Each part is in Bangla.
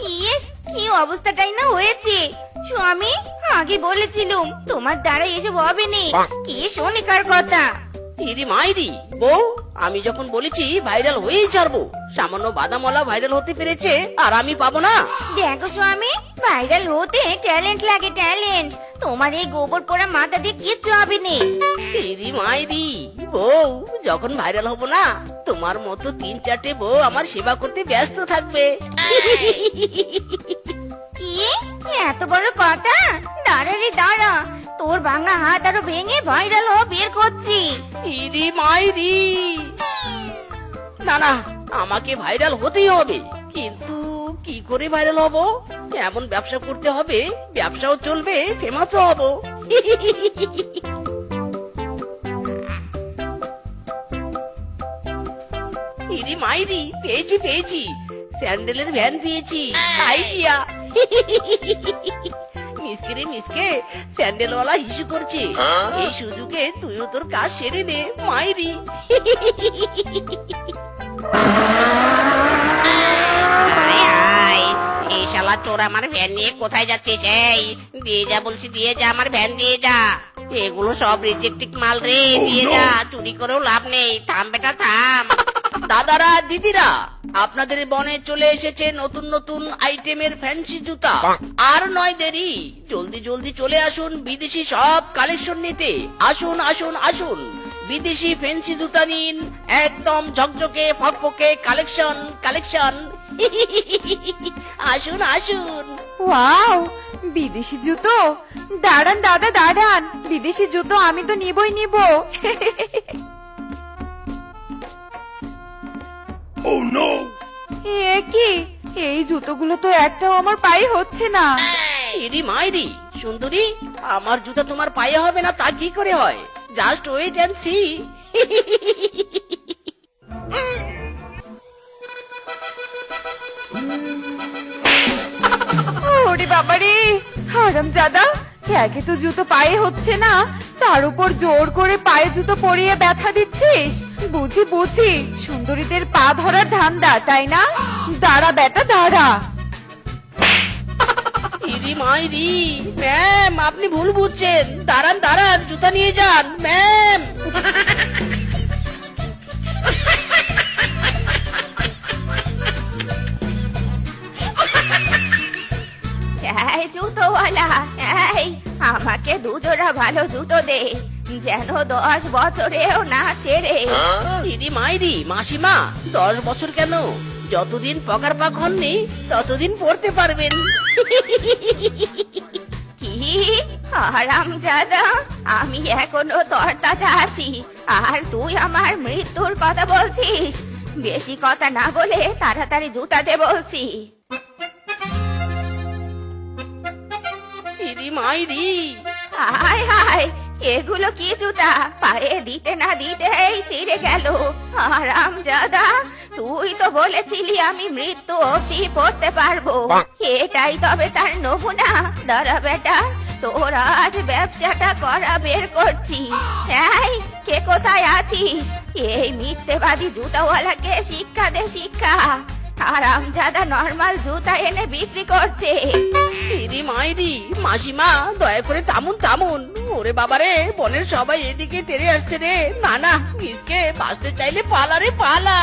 ইস কি অবস্থাটাই না হয়েছে। স্বামী আগে বলেছিলুম তোমার দ্বারা এসব হবে নি। কি শোনে কার কথা? ইরি মাইরি। বউ আমি যখন বলেছি ভাইরাল হয়েই ছাড়বো সামান্য বাদামওয়ালা ভাইরাল হতে পেরেছে আর আমি পাবো না। দেখো স্বামী ভাইরাল হতে ট্যালেন্ট লাগে ট্যালেন্ট। তোমার এই গোবর পোড়া মাথা দিয়ে কিচ্ছু হবে নি। ইরি মাইরি। বউ যখন ভাইরাল হব না তোমার মতো তিন চারটে বউ আমার সেবা করতে ব্যস্ত থাকবে। কি? এত বড় কথা? দাঁড়া রে দাঁড়া। তোর ভাঙা হাত আরও ভেঙে ভাইরাল হওয়া বের করছি। ইরি মাইরি না না, আমাকে ভাইরাল হতেই হবে। কিন্তু কি করে ভাইরাল হব? এমন ব্যবসা করতে হবে? ব্যবসাও চলবে ফেমাসও হব। ইরি মাইরি পেয়েছি পেয়েছি। স্যান্ডেলের ভ্যান পেয়েছি। আইডিয়া মিসকে রে মিসকে স্যান্ডেলওয়ালা হিসু করছে। এই সুযোগে তুইও তোর কাজ সেরে মাইরি। শালা চোর আমার ভ্যান নিয়ে কোথায় যাচ্ছিস? এই দিয়ে যা বলছি দিয়ে যা আমার ভ্যান দিয়ে যা। এগুলো সব রিজেক্টেড মাল রে দিয়ে যা চুরি করেও লাভ নেই। থাম বেটা থাম। দাদারা দিদিরা আপনাদের বনে চলে এসেছে নতুন নতুন আইটেমের ফ্যান্সি জুতা। আর নয় দেরি জলদি জলদি চলে আসুন বিদেশি সব কালেকশন নিতে। আসুন আসুন আসুন। বিদেশি ফ্যান্সি জুতা নিন একদম ঝকঝকে ফকফকে কালেকশন কালেকশন আসুন আসুন। ওয়াও বিদেশি জুতো? দাঁড়ান দাদা দাঁড়ান। বিদেশি জুতো আমি তো নিবই নিব। এ কি? এই জুতোগুলো তো একটাও আমার পায়ে হচ্ছে না। ইরি মাইরি সুন্দরী আমার জুতা তোমার পায়ে হবে না তা কি করে হয়? জাস্ট ওয়েট অ্যান্ড সি ওরে বাবারে হারাম জাদা একে তো জুতো পায়ে হচ্ছে না তার উপর জোর করে পায়ে জুতো পরিয়ে ব্যথা দিচ্ছিস? বুঝি বুঝি। সুন্দরীদের পা ধরার ধান্দা, তাই না? দাঁড়া বেটা, দাঁড়া। ইরি মাইরি ম্যাম, আপনি ভুল বুঝছেন। দাঁড়ান দাঁড়ান, জুতা নিয়ে যান। ম্যাম। আমাকে দুজোড়া ভালো জুতো দে যেন দশ বছরেও না ছেড়ে। ইরি মাইরি মাসিমা দশ বছর কেন? যতদিন পকার পাক হননি ততদিন পড়তে পারবেন। কি আরাম জাদা আমি এখনও তরতাজা আছি আর তুই আমার মৃত্যুর কথা বলছিস। বেশি কথা না বলে তাড়াতাড়ি জুতা দে বলছি। ইরি মাইরি হায় হায় এগুলো কি জুতা? পায়ে দিতে না দিতেই ছিঁড়ে গেল। আরাম জাদা তুই তো বলেছিলি আমি মৃত্যু অবধি পড়তে পারব। এটাই তবে তার নমুনা। দাঁড়া বেটা তোর আজ ব্যবসাটা করা বের করছি। এই কে কোথায় আছিস? এই মিথ্যেবাদী জুতাওয়ালাকে শিক্ষা দে শিক্ষা। আরাম জাদা নর্মাল জুতা এনে বিক্রি করছে। ইরি মাইরি মাসিমা দয়া করে থামুন থামুন। ওরে বাবারে বনের সবাই এদিকে তেরে আসছে রে। না না মিসকে বাঁচতে চাইলে পালা রে পালা।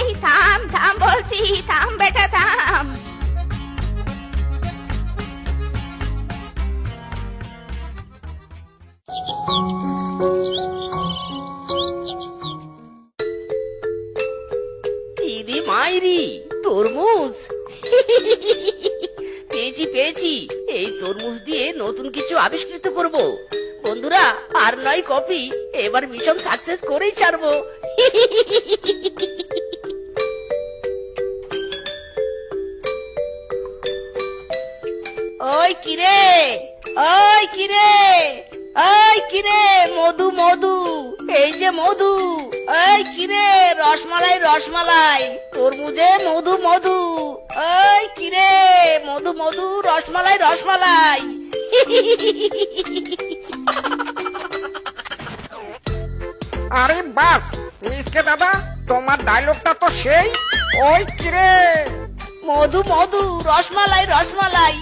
এই থাম থাম বলছি থাম বেটা থাম। ইরি পেয়েছি পেয়েছি। এই তরমুজ দিয়ে নতুন কিছু আবিষ্কৃত করব। বন্ধুরা, আর নয় কপি, এবার মিশন সাকসেস করেই ছাড়বো। ওই কিরে ওই কিরে ওই কিরে, মধু মধু, এই যে মধু, ওই কিরে, রসমালাই রসমালাই, তরমুজে মধু মধু, ওই কিরে। মধু রসমালাই রসমালাই। আরে বাস মিসকে দাদা তোমার ডায়লগটা তো সেই। ওই কিরে মধু মধু রসমালাই রসমালাই।